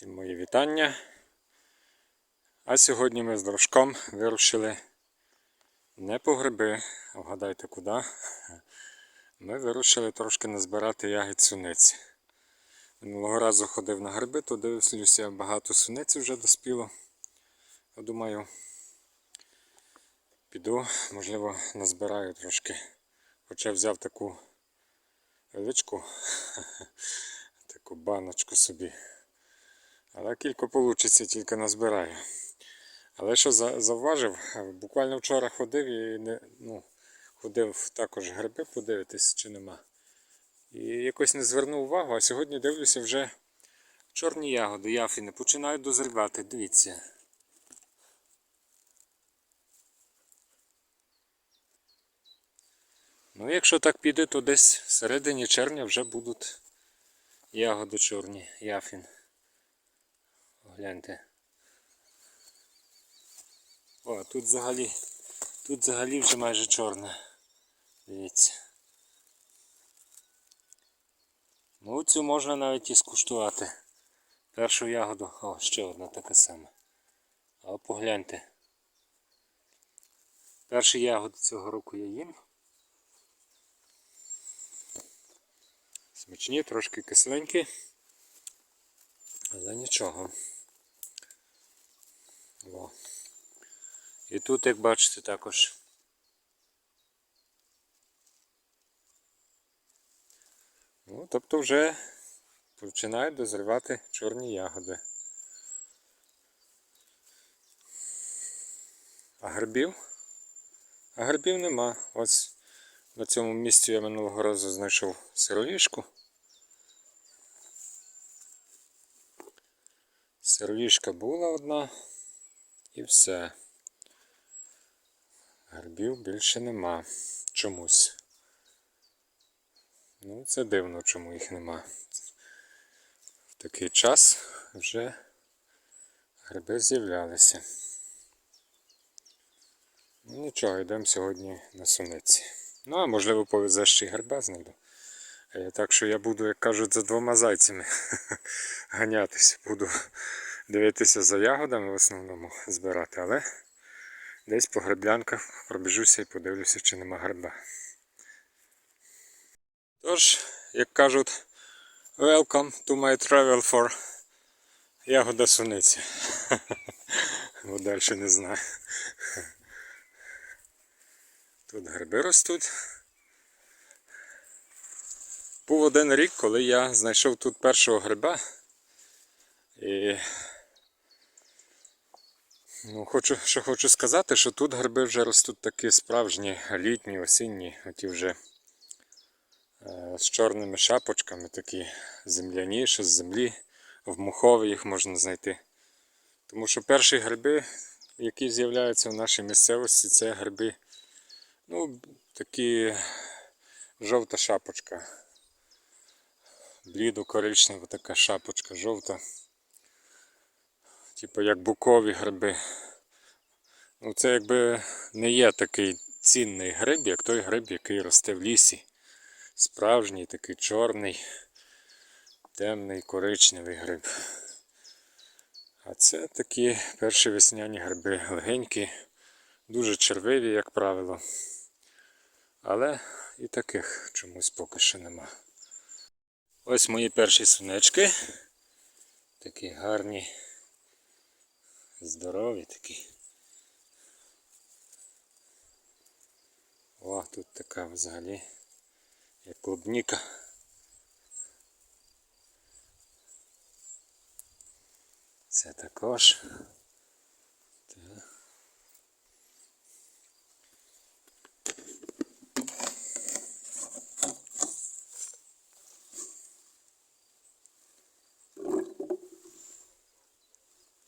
Всім мої вітання. А сьогодні ми з дружком вирушили не по гриби, а вгадайте куди. Ми вирушили трошки назбирати ягід суниці. Минулого разу ходив на гриби, то дивлюся, багато суниці вже доспіло. Я думаю, піду, можливо, назбираю трошки. Хоча взяв таку величку, таку баночку собі. Але кілька вийде, тільки назбираю. Але що завважив, буквально вчора ходив і не, ну, ходив також гриби подивитися, чи нема. І якось не звернув увагу, а сьогодні дивлюся вже чорні ягоди, яфіни починають дозрівати. Дивіться. Ну, якщо так піде, то десь в середині червня вже будуть ягоди чорні, яфін. Гляньте. О, тут взагалі, тут взагалі вже майже чорне. Дивіться. Ну, цю можна навіть і скуштувати. Першу ягоду, о, ще одна така сама. А погляньте. Перші ягоди цього року я їм. Смачні, трошки кисленькі. Але нічого. О. І тут, як бачите, також. Ну, тобто вже починають дозрівати чорні ягоди. А грибів? А грибів нема. Ось на цьому місці я минулого разу знайшов сироїшку. Сироїшка була одна і все. Грибів більше нема чомусь. Ну, це дивно, чому їх нема. В такий час вже гриби з'являлися. Ну, нічого, йдемо сьогодні на суниці. Ну, а можливо повезе ще й гриба знайду. Так що я буду, як кажуть, за двома зайцями ганятися. Буду дивитися за ягодами в основному збирати, але десь по гриблянках пробіжуся і подивлюся, чи нема гриба. Тож, як кажуть, welcome to my travel for ягода суниці. Бо далі не знаю. Тут гриби ростуть. Був один рік, коли я знайшов тут першого гриба. І ну, хочу, що хочу сказати, що тут гриби вже ростуть такі справжні, літні, осінні, оті вже е, з чорними шапочками, такі земляні, що з землі, в мухові їх можна знайти. Тому що перші гриби, які з'являються в нашій місцевості, це гриби, ну, такі жовта шапочка. Блідо коричнева така шапочка жовта. Типу як букові гриби. Ну це якби не є такий цінний гриб, як той гриб, який росте в лісі. Справжній такий чорний, темний коричневий гриб. А це такі перші весняні гриби легенькі, дуже червиві, як правило. Але і таких чомусь поки що нема. Ось мої перші сунечки. Такі гарні, здорові такі. О, тут така взагалі як клубніка. Це також. Так.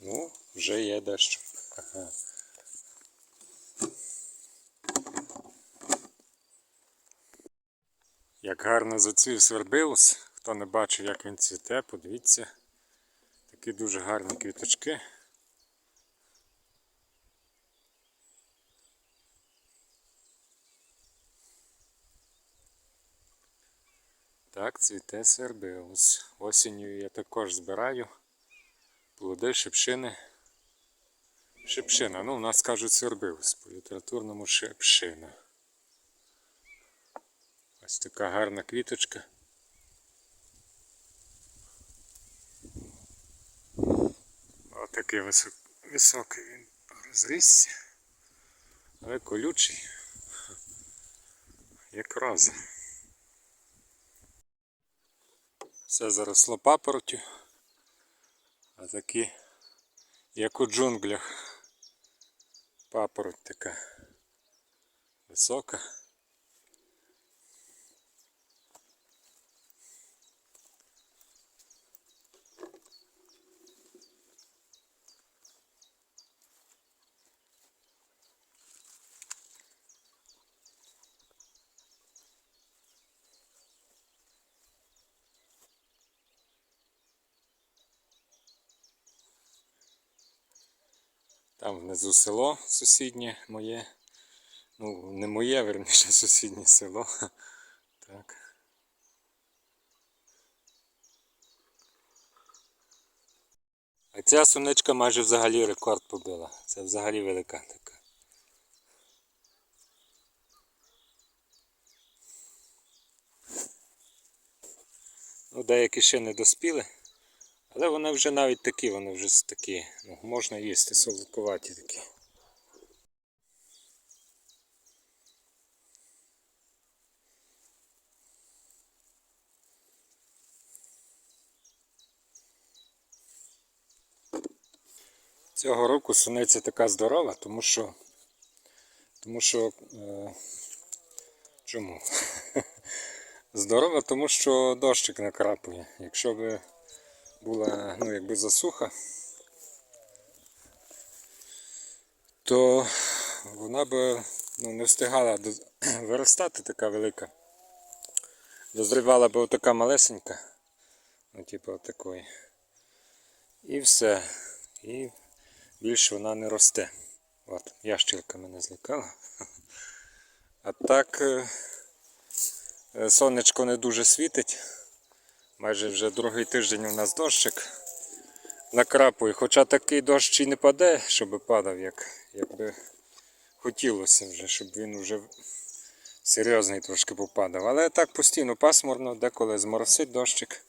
Ну, вже є дещо. Ага. Як гарно зацвів свербилус. Хто не бачив, як він цвіте, подивіться. Такі дуже гарні квіточки. Так, цвіте свербилус. Осінню я також збираю. плоди шипшини. Шипшина. Ну, у нас кажуть сорбивус, по літературному шипшина. Ось така гарна квіточка. Отакий висок, високий він розрісся, але колючий, як роза. Все заросло папоротю, а такі, як у джунглях, папороть така висока. Там внизу село сусіднє моє. Ну, не моє, верніше, сусіднє село. Так. А ця суничка майже взагалі рекорд побила. Це взагалі велика така. Ну, деякі ще не доспіли. Але вони вже навіть такі, вони вже такі, ну, можна їсти, солодкуваті такі. Цього року суниця така здорова, тому що. Тому що. Е, чому? здорова, тому що дощик накрапує. Якщо би була ну, якби засуха, то вона би ну, не встигала виростати така велика. Дозрівала би отака малесенька. Ну, типу отакої. І все. І більше вона не росте. От, ящірка мене злякала. А так е, е, сонечко не дуже світить. Майже вже другий тиждень у нас дощик накрапує. Хоча такий дощ і не паде, щоб падав, як, як би хотілося вже, щоб він вже серйозний трошки попадав. Але так постійно пасмурно, деколи зморосить дощик.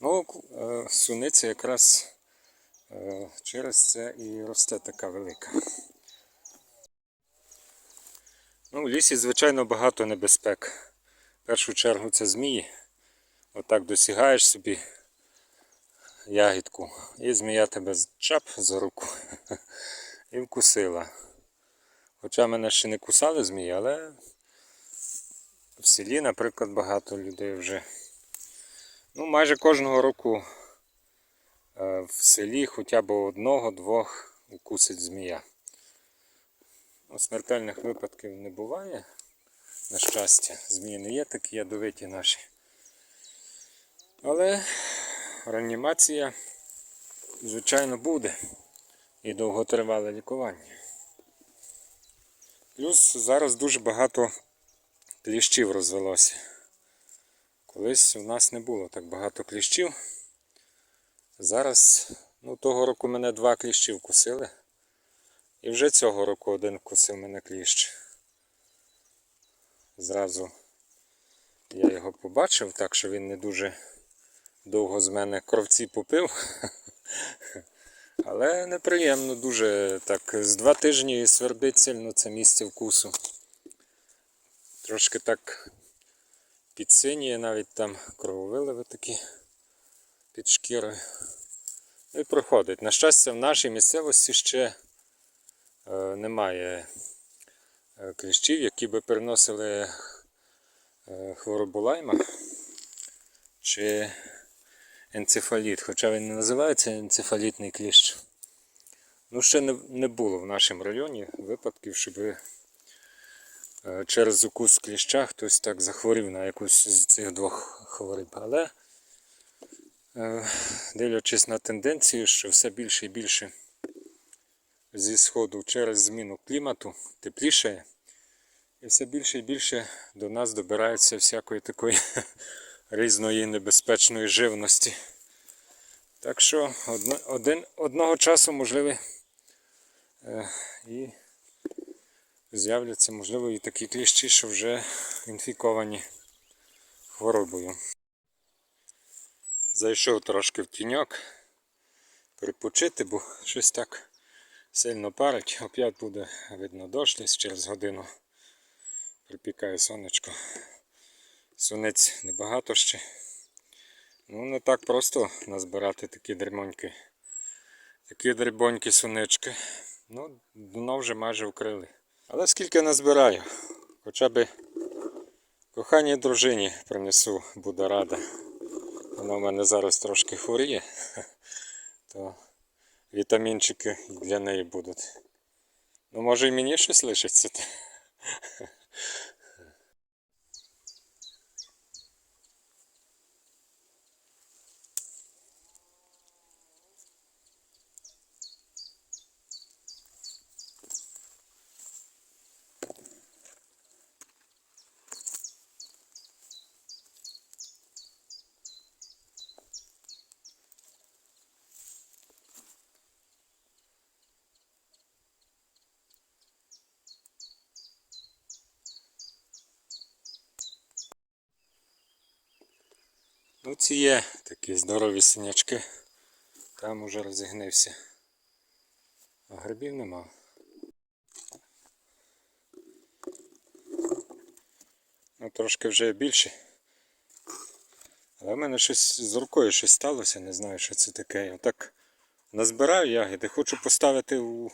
Ну, е, суниця якраз е, через це і росте така велика. Ну, в лісі, звичайно, багато небезпек. В першу чергу це змії. Отак досягаєш собі ягідку. І змія тебе чап за руку і вкусила. Хоча мене ще не кусали змії, але в селі, наприклад, багато людей вже. Ну, майже кожного року е, в селі хоча б одного-двох укусить змія. Ну, смертельних випадків не буває. На щастя, змії не є такі ядовиті наші. Але реанімація, звичайно, буде і довготривале лікування. Плюс зараз дуже багато кліщів розвелося. Колись у нас не було так багато кліщів. Зараз, ну того року мене два кліщі вкусили. І вже цього року один вкусив мене кліщ. Зразу я його побачив, так що він не дуже довго з мене кровці попив. Але неприємно дуже так. З два тижні свербить сильно це місце вкусу. Трошки так підсинює, навіть там крововиливи такі під шкірою. Ну І проходить. На щастя, в нашій місцевості ще е, немає е, кліщів, які би переносили е, хворобу лайма чи енцефаліт, хоча він не називається енцефалітний кліщ. Ну, ще не, не було в нашому районі випадків, щоб е, через укус кліща хтось так захворів на якусь з цих двох хвороб. Але е, дивлячись на тенденцію, що все більше і більше зі сходу через зміну клімату теплішає, і все більше і більше до нас добирається всякої такої різної небезпечної живності. Так що один, одного часу, можливо, е, і з'являться, можливо, і такі кліщі, що вже інфіковані хворобою. Зайшов трошки в тіньок, перепочити, бо щось так сильно парить. Оп'ять буде видно дощ десь через годину. Припікає сонечко. Сунець небагато ще. Ну, не так просто назбирати такі дрібоньки. Такі дрібонькі сунички. Ну, дно вже майже вкрили. Але скільки назбираю, хоча б коханій дружині принесу, буде рада. Вона в мене зараз трошки хворіє, то вітамінчики для неї будуть. Ну, може і мені щось лишиться. Ну, ці є такі здорові синячки. Там уже розігнився. А грибів нема. Ну, трошки вже більше. Але в мене щось з рукою щось сталося, не знаю, що це таке. Я так назбираю ягоди, хочу поставити у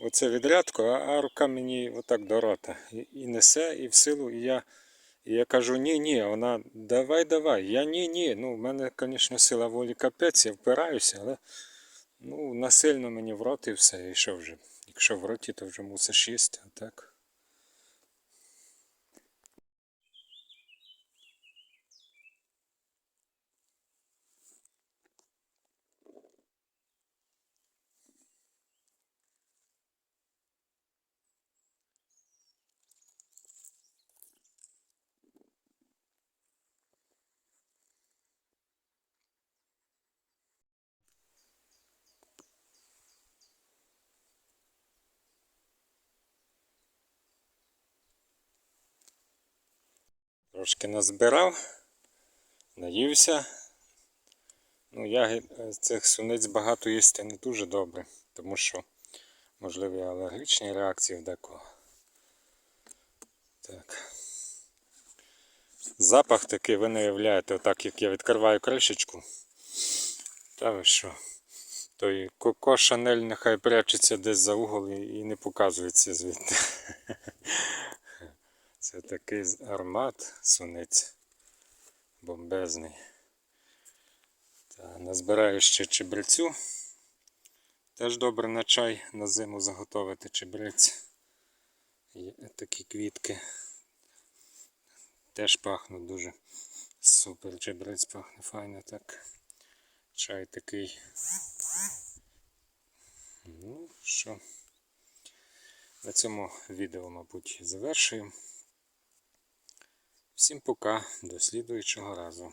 оце відрядку, а, рука мені отак до рота. І несе, і в силу, і я. І я кажу, ні, ні, вона давай, давай. Я ні, ні. Ну, в мене, звісно, сила волі капець, я впираюся, але ну, насильно мені в рот і все. І що вже? Якщо в роті, то вже мусиш їсти, а так. Трошки назбирав, наївся. Ну, ягід е, цих суниць багато їсти не дуже добре, тому що можливі алергічні реакції в декого. Так. Запах такий ви не уявляєте, отак як я відкриваю кришечку. Та ви що? Той Коко Шанель нехай прячеться десь за угол і не показується звідти. Це такий аромат суниць бомбезний. Та, назбираю ще чебрецю. Теж добре на чай на зиму заготовити чебрець. Є такі квітки. Теж пахнуть дуже супер. Чебрець пахне файно так. Чай такий. Ну що, на цьому відео, мабуть, завершуємо. Всім пока, до слідуючого разу.